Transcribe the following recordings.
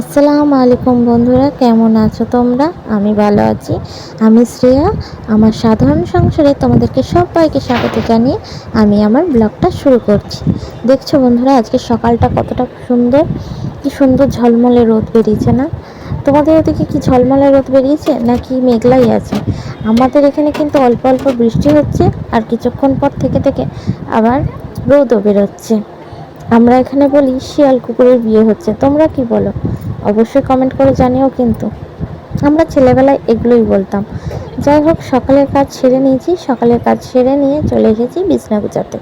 আসসালামু আলাইকুম বন্ধুরা, কেমন আছো তোমরা? আমি ভালো আছি। আমি শ্রেয়া, আমার সাধারণ সংসারে তোমাদেরকে সবাইকে স্বাগত জানিয়ে আমি আমার ব্লগটা শুরু করছি। দেখছ বন্ধুরা, আজকে সকালটা কতটা সুন্দর, কি সুন্দর ঝলমলে রোদ বেরিয়েছে না? তোমাদের ওদিকে কি ঝলমলে রোদ বেরিয়েছে নাকি মেঘলাই আছে? আমাদের এখানে কিন্তু অল্প অল্প বৃষ্টি হচ্ছে আর কিছুক্ষণ পর থেকে থেকে আবার রোদও বেরোচ্ছে। আমরা এখানে বলি, শিয়াল কুকুরের বিয়ে হচ্ছে। তোমরা কি বলো? অবশ্যই কমেন্ট করে জানিও কিন্তু। আমরা ছেলেবেলায় এগুলোই বলতাম। যাই হোক, সকালের কাজ সেরে নিয়েছি। সকালের কাজ সেরে নিয়ে চলে এসেছি বিছনা গুছাতে।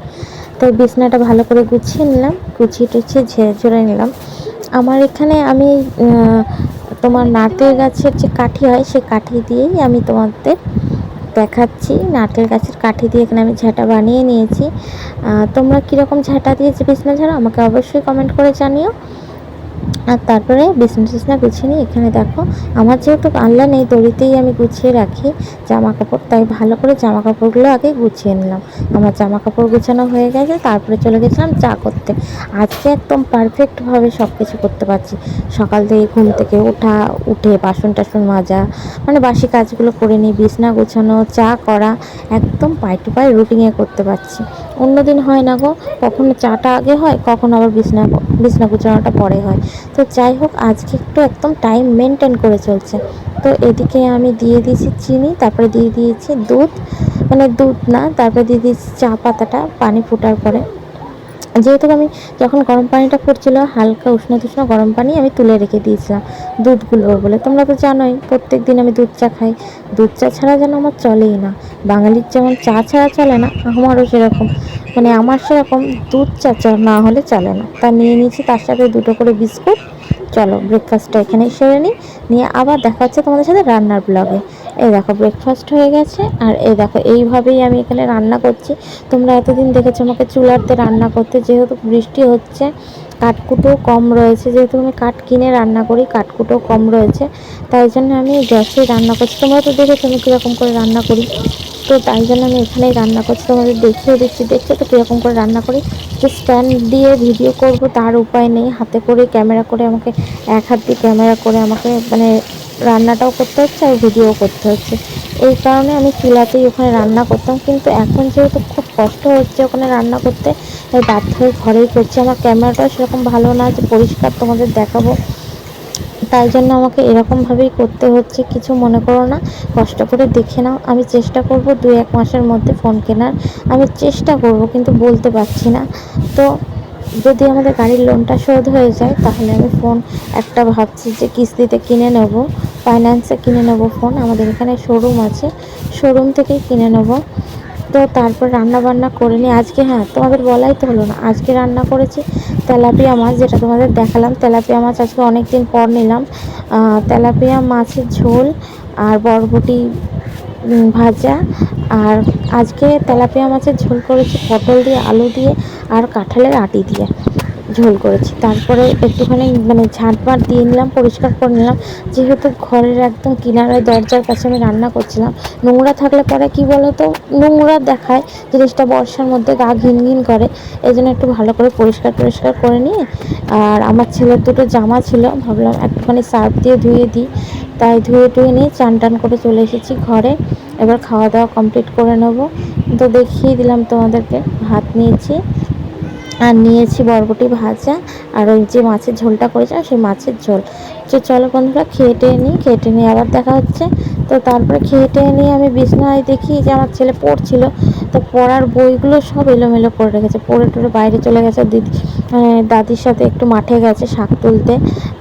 তো বিছনাটা ভালো করে গুছিয়ে নিলাম, গুছিয়ে টুছিয়ে ঝেড়ে ঝুড়ে নিলাম। আমার এখানে আমি তোমার নারকেল গাছের যে কাঠি হয়, সেই কাঠি দিয়েই আমি তোমাদের দেখাচ্ছি। নারকেল গাছের কাঠি দিয়ে এখানে আমি ঝাঁটা বানিয়ে নিয়েছি। তোমরা কীরকম ঝাঁটা দিয়েছি বিছনা ঝাড়া, আমাকে অবশ্যই কমেন্ট করে জানিও। আর তারপরে বিছনা টিছনা গুছিয়ে নিই এখানে দেখো, আমার যেহেতু আল্লাহ নেই, দড়িতেই আমি গুছিয়ে রাখি জামা কাপড় তাই ভালো করে জামা কাপড়গুলো আগে গুছিয়ে নিলাম। আমার জামা কাপড় গুছানো হয়ে গেছে, তারপরে চলে গেছিলাম চা করতে। আজকে একদম পারফেক্টভাবে সব কিছু করতে পারছি। সকাল থেকে ঘুম থেকে ওঠা, উঠে বাসন টাসন মাজা মানে বাসি কাজগুলো করে নিই, বিছনা গুছানো, চা করা, একদম পাই টু পাই রুটিনে করতে পারছি। অন্যদিন হয় না গো। কখনো চাটা আগে হয়, কখনো আবার বিছনা বিছনা গুছানোটা পরে হয়। তো যাই হোক, আজকে একটু একদম টাইম মেনটেন করে চলছে। তো এদিকে আমি দিয়ে দিয়েছি চিনি, তারপরে দিয়ে দিয়েছি দুধ। মানে দুধ না, তারপরে দিয়ে দিয়েছি চা পাতাটা পানি ফোটার পরে। যেহেতু আমি যখন গরম পানিটা ফুটছিল, হালকা উষ্ণ তুষ্ণ গরম পানি আমি তুলে রেখে দিয়েছিলাম। দুধগুলো বলে, তোমরা তো জানোই প্রত্যেক দিন আমি দুধ চা খাই। দুধ চা ছাড়া যেন আমার চলেই না। বাঙালির যেমন চা ছাড়া চলে না, আমারও সেরকম। মানে আমার সেরকম দুধ চা না হলে চলে না। তা নিয়ে নিয়েছি, তার সাথে দুটো করে বিস্কুট। চলো ব্রেকফাস্টটা এখানে সেরে নিই। নিয়ে আবার দেখা হচ্ছে তোমাদের সাথে রান্নার ব্লগে এই দেখো ব্রেকফাস্ট হয়ে গেছে, আর এই দেখো এইভাবেই আমি এখানে রান্না করছি। তোমরা এতদিন দেখেছ আমাকে চুলাতে রান্না করতে, যেহেতু বৃষ্টি হচ্ছে, কাঠকুটো কম রয়েছে। যেহেতু আমি কাঠ কিনে রান্না করি, কাঠকুটো কম রয়েছে, তাই জন্য আমি গ্যাসেই রান্না করছি। তোমরা তো দেখেছ আমি কীরকম করে রান্না করি। তো তাই জন্য আমি এখানেই রান্না করছি। তোমাদের দেখিয়ে দিচ্ছি, দেখছ তো কীরকম করে রান্না করি? যে স্ট্যান্ড দিয়ে ভিডিও করব, তার উপায় নেই। হাতে করে, ক্যামেরা করে আমাকে, এক হাত দিয়ে ক্যামেরা করে আমাকে মানে রান্নাটাও করতে হচ্ছে আর ভিডিও করতে হচ্ছে। এই কারণে আমি চুলাতেই ওখানে রান্না করতাম। কিন্তু এখন যেহেতু খুব কষ্ট হচ্ছে ওখানে রান্না করতে, তাই বাধ্য হয়ে ঘরেই করছি। আমার ক্যামেরাটাও সেরকম ভালো না যে পরিষ্কার তোমাদের দেখাবো। তাই জন্য আমাকে এরকমভাবেই করতে হচ্ছে। কিছু মনে করো না, কষ্ট করে দেখে নাও। আমি চেষ্টা করব দু এক মাসের মধ্যে ফোন কেনার। আমি চেষ্টা করব কিন্তু বলতে পারছি না। তো যদি আমাদের গাড়ির লোনটা শোধ হয়ে যায়, তাহলে আমি ফোন একটা ভাবছি যে কিস্তিতে কিনে নেব। ফাইন্যান্সে কিনে নেব ফোন আমাদের এখানে শোরুম আছে শোরুম থেকেই কিনে নেব। তো তারপর রান্না বান্না করে নিই। আজকে হ্যাঁ তোমাদের বলাই তো হলো না, আজকে রান্না করেছি তেলাপিয়া মাছ, যেটা তোমাদের দেখালাম। তেলাপিয়া মাছ আজকে অনেক দিন পর নিলাম। তেলাপিয়া মাছের ঝোল আর বরবটি ভাজা। আর আজকে তেলাপিয়া মাছের ঝোল করেছি পটল দিয়ে, আলু দিয়ে আর কাঁঠালের আটি দিয়ে। ঝোল করেছি। তারপরে একটুখানি মানে ঝাঁটপাট দিয়ে নিলাম, পরিষ্কার করে নিলাম। যেহেতু ঘরের একদম কিনারায় দরজার কাছে আমি রান্না করছিলাম, নোংরা থাকলে পরে কি বলো তো নোংরা দেখায়, জিনিসটা বর্ষার মধ্যে গা ঘিন ঘিন করে। এই জন্য একটু ভালো করে পরিষ্কার পরিষ্কার করে নিয়ে, আর আমার ছেলের দুটো জামা ছিল, ভাবলাম একটুখানি সার্ফ দিয়ে ধুয়ে দিই। তাই ধুয়ে টুয়ে নিয়ে চান টান করে চলে এসেছি ঘরে। এবার খাওয়া দাওয়া কমপ্লিট করে নেব। তো দেখিয়ে দিলাম তোমাদেরকে, ভাত নিয়েছি। আর নিয়েছি বরবটি ভাজা আর ওই যে মাছের ঝোলটা করেছিলাম সেই মাছের ঝোল। তো চলো বন্ধুরা, খেয়ে টেয়ে নিই, খেয়ে টেয়ে নিয়ে আবার দেখা হচ্ছে। তো তারপরে খেয়ে টেয়ে নিয়ে আমি বিছনায় দেখি যে আমার ছেলে পড়ছিল, তো পড়ার বইগুলো সব এলোমেলো করে রেখেছে। পড়ে টড়ে বাইরে চলে গেছে, দিদি দাদির সাথে একটু মাঠে গেছে শাক তুলতে।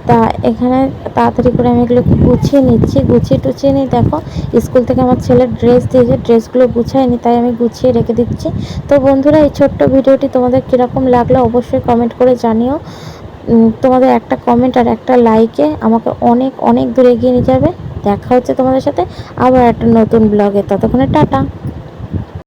তা এখানে তাড়াতাড়ি করে আমি এগুলো গুছিয়ে নিচ্ছি। গুছিয়ে টুছিয়ে নিই, দেখো, স্কুল থেকে আমার ছেলের ড্রেস দিয়েছে, ড্রেসগুলো গুছায়নি তাই আমি গুছিয়ে রেখে দিচ্ছি। তো বন্ধুরা, এই ছোট্ট ভিডিওটি তোমাদের কীরকম লাগল অবশ্যই কমেন্ট করে জানিও। তোমাদের একটা কমেন্ট আর একটা লাইকে আমাকে অনেক অনেক দূরে এগিয়ে নিয়ে যাবে। দেখা হচ্ছে তোমাদের সাথে আবার একটা নতুন ব্লগে ততক্ষণে টাটা!